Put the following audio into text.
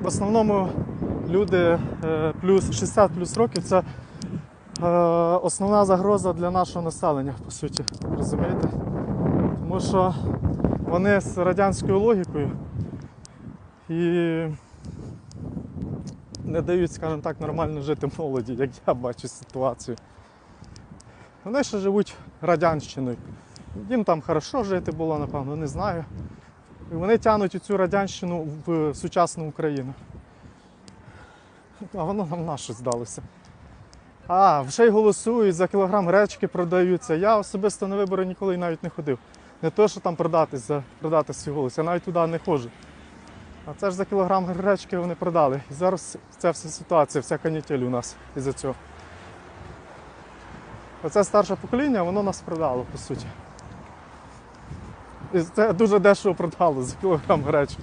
в основному люди е, плюс 60 плюс років це е, основна загроза для нашого населення, по суті. Розумієте? Тому що вони з радянською логікою і не дають, скажімо так, нормально жити молоді, як я бачу ситуацію. Вони ще живуть радянщиною. Їм там хорошо жити було, напевно, не знаю. І вони тягнуть цю радянщину в сучасну Україну. А воно нам на що здалося. А, вже й голосують, за кілограм гречки продаються. Я особисто на вибори ніколи навіть не ходив. Не то, що там продати, за, продати свій голос, я навіть туди не ходжу. А це ж за кілограм гречки вони продали. І зараз ця вся ситуація, вся канітель у нас із-за цього. Оце старше покоління, воно нас продало, по суті. Це дуже дешево продало за кілограм гречки.